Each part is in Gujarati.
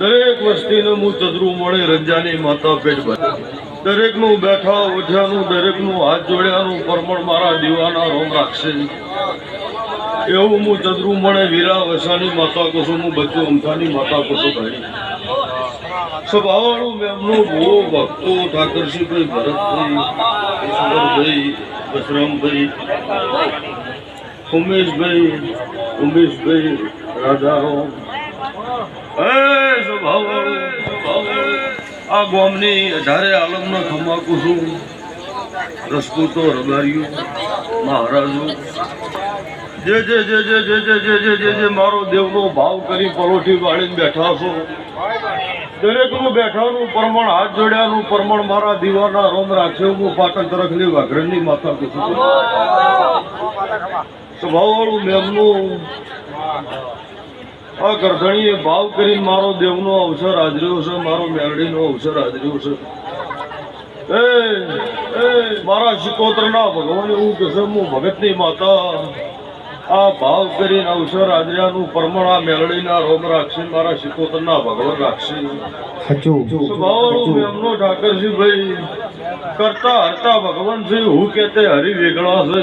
દરેક વસ્તીને હું ચદરું મળે રંજાની માતા પેટ ભરે દરેકનું બેઠા ઉઠ્યાનું દરેકનું હાથ જોડ્યાનું પરમણ મારા દીવાના રોમ રાખશે. એવું હું ચદરું મળે, વીરા વસાની માતા કશું હું બચ્ચું અમથાની માતા કશું ભાઈ. સ્વભાવવાળું મેમનું બહુ ભક્તો ઠાકરસિંહભાઈ ભરતભાઈ બસરામભાઈ ઉમેશભાઈ ઉમેશભાઈ રાધારામ હે સ્વભાવવાળું આ ગોમની અઢારે આલમનો થમાકુ છું. રસપૂતો રબારીઓ, મહારાજો. જે જે જે જે જે જે જે જે જે જે મારો દેવનો ભાવ કરી પલોઠી વાળીને બેઠા છો. દરેકનું બેઠાનું પ્રમાણ, હાથ જોડ્યાનું પ્રમાણ મારા દીવાના રોમ રાખ્યો હું પાટણ તરફની વાઘરણની માતા કીધું સ્વભાવવાળું મેમનું આ ગરધણીએ ભાવ કરીને મારો દેવનો અવસર હાજર્યો છે, મારો મેરડીનો અવસર હાજર્યો છે. એ એ, મારા શિકોત્રના ભગવાન એવું કહેશે હું ભગતની માતા. આ ભાવ કરીને અવસર હાજર્યાનું પરમણ આ મેલડીના રોમ રાખશે મારા શિકોતરના ભગવાન રાખશે. સ્વભાવનું એમનો ઠાકરજીભાઈ કરતા હરતા ભગવાન છે હું કે તે હરી વેગળા છે.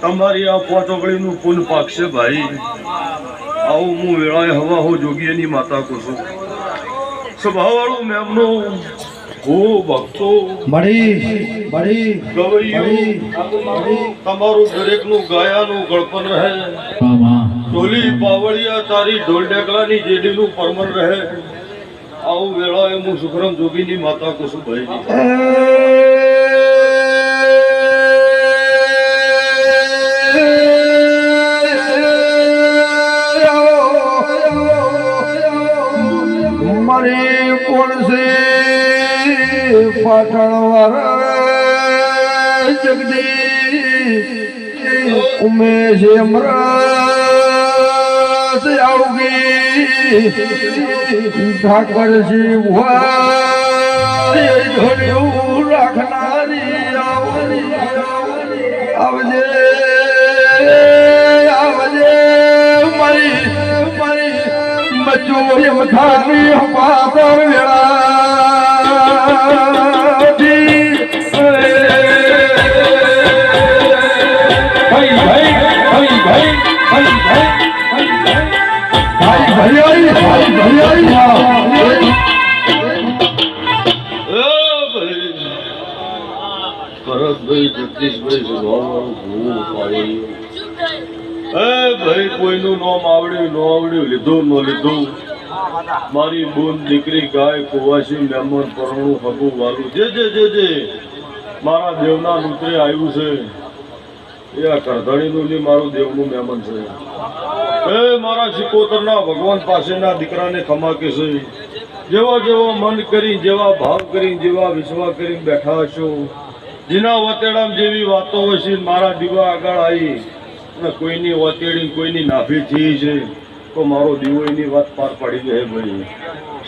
તમારી આ પોચોકડીનું પુન પાકશે ભાઈ. આવું હું વેળાએ હવા હો જોગીએની માતા કહું છું. સ્વભાવવાળું મેમનું બળી બળી ગવૈયું તમારું દરેકનું ગાયાનું ગળપન રહે ઢોલી પાવળિયા તારી ઢોલ ડેકલાની જેડીનું પરમન રહે આવું વેળાએ હું સુખરામ જોગીની માતા કુસુભાઈ મારી કોણ છે પાટણ વરવે જગદી ઉમેશ અમરત આવગી. ઠાકરજી ઘડ્યું રાખનારી આવજે આવજે, મારી મચો એમ ખાલી પાદર વેળા. ભરતભાઈ જગદીશભાઈ ભૂવું ભાઈ લીધું ન લીધું મારી બોન દીકરી ગાય કુવાસી મહેમાન પરણું હગું વાલું જે જે જે જે મારા દેવના નૂતરે આવ્યું છે. એ આ કરધણીનું ને મારું દેવનું મહેમાન છે. એ મારા સિકોતરના ભગવાન પાસેના દીકરાને ખમાકે છે જેવા જેવા મન કરી જેવા ભાવ કરી જેવા વિશ્વા કરીને બેઠા હશો. જેના વતેડામાં જેવી વાતો છે, મારા દીવા આગળ આવી. અને કોઈની વતેડી, કોઈની નાભી થઈ છે, તો મારો દીવો એની વાત પાર પાડી દે ભાઈ.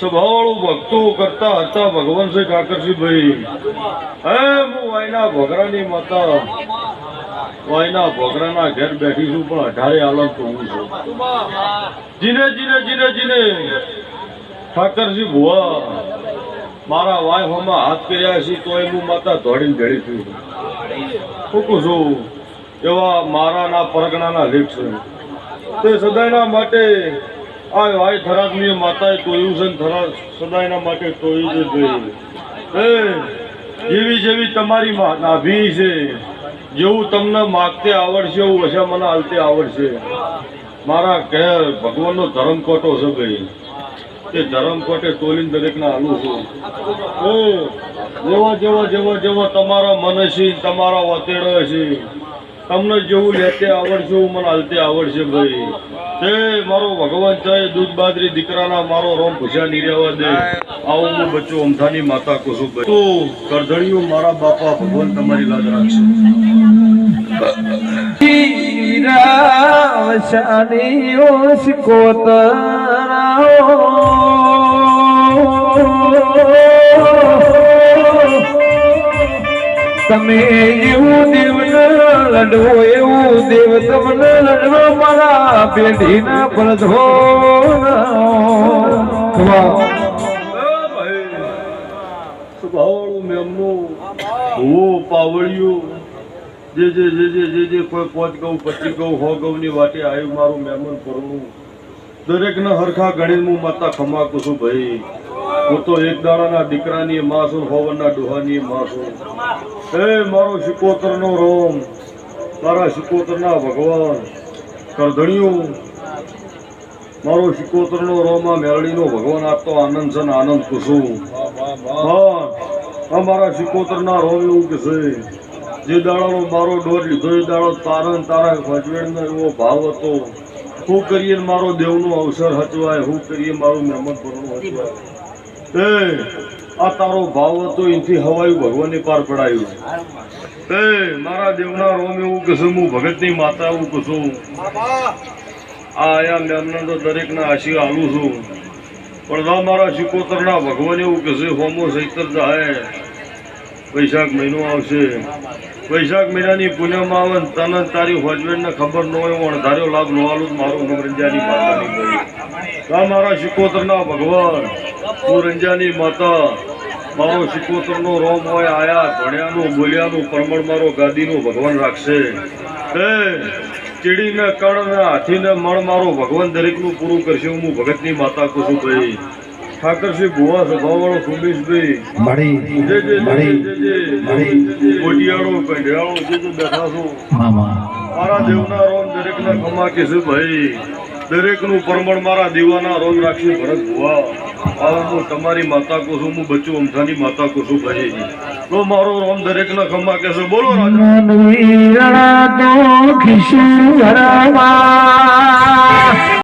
સ્વભાવવાળું ભક્તો કરતા હતા ભગવાન શ્રી ઠાકરસિંહભાઈ હે, હું વાયના ભગરાની માતા. વાયના ભોગરાના ઘેર બેઠી છું, પણ અઢારે આલમ તો હું છું. જીને જીને જીને જીને. ઠાકરજી ભુવા, મારા વાય હોમાં હાથ કર્યા છે તો હું માતા દોડીને ભેળી થયું ફૂકું છું. એવા મારાના પરગણાના લેખ છે. તે સદાયના માટે આ વાય થરાકની માતાએ તોયું છે ને થરા, સદાયના માટે તોયું જ જોઈએ જેવી જેવી તમારી નાભી છે. જેવું તમને માગતે આવડશે, એવું હશે, મને હાલતે આવડશે. મારા ઘેર ભગવાનનો ધર્મ કોટો છે ભાઈ. તે ધર્મ કોટે તોલીને દરેકના હાલું છું. જેવા જેવા જેવા જેવા તમારા મન છે તમારા વતેડા છે તમને જેવું લેતે આવડશે, એવું મને હાલતે આવડશે ભાઈ. તે મારો ભગવાન ચાહે દૂધ બાદરી દીકરાના મારો રોમ ભૂસ્યા નીરવા દે. આવો હું બચ્ચો અમથાની માતા કુસુમ તો કરધણીઓ મારા બાપા, ભગવાન તમારી લાજ રાખશે. તમે એવું દેવ લડવો એવું દેવ તમને લડવો મારા પેઢીના પ્રધો જે જે કોઈ પોચ ગૌ પચી ગૌ હો ગૌની વાટે આવ્યું મારું મહેમાન પરનું દરેકને હરખા ગણીને હું માતા ખમાકું છું ભાઈ. હું તો એક દાડાના દીકરાની માસુર હોવનના ડોહાની માસુર હે, મારો શિકોતરનો રોમ, મારા શિકોતરના ભગવાન કરધણિયું મારો શિકોતરનો રોમા મેરડીનો ભગવાન આપતો આનંદ છે આનંદ કુસુમ હા અમારા શિકોતરના રોમ એવું કે છે, જે દાડાનો મારો ડોર લીધો, એ દાડો તારણ તારા ભજવેડનો એવો ભાવ હતો. શું કરીએ મારો દેવનો અવસર હચવાય શું કરીએ મારું મહેમત પરનું હચવાય. એ, આ તારો ભાવ હતો એથી હવાયું ભગવાનની પાર પડાયું. એ, મારા દેવના રોમ એવું કશું હું ભગતની માતા એવું કશું આ આયા મેમને તો દરેકના આશી આલું છું. પણ ના મારા શિકોતરના ભગવાન એવું કહેશે હોમો સૈતર જાય વૈશાખ મહિનો આવશે. વૈશાખ મહિનાની પૂનમમાં આવે તને તારી હોજવેડને ખબર ન હોય, હું અણધાર્યો લાભ ન આલું તો મારું નામ માતા આ મારા શિકોતરના ભગવાન હું રંજાની માતા. મારો શિકોતરનો રોમ હોય આયા ભણ્યાનું બોલ્યાનું પરમણ મારો ગાદીનું ભગવાન રાખશે. એ ચીડીને કણ ને હાથીને મણ મારો ભગવાન દરેકનું પૂરું કરશે. હું ભગતની માતા કુશું ભાઈ. ઠાકરસિંહ ભુવા સભાવાળો સુમેશભાઈ મળી જે જે મળી જે કોટિયાળો બેઠા છો. મારા દેવના રોમ દરેકના ખમા કહેશે ભાઈ. દરેકનું પરમણ મારા દીવાના રોગ રાખશે ભરત ભુવા. આવો હું તમારી માતા કો છું, હું બચ્ચું અમથાની માતા કો છું ભાઈ તો મારો રોમ દરેકના ખમા કહેશે, બોલો રાજા.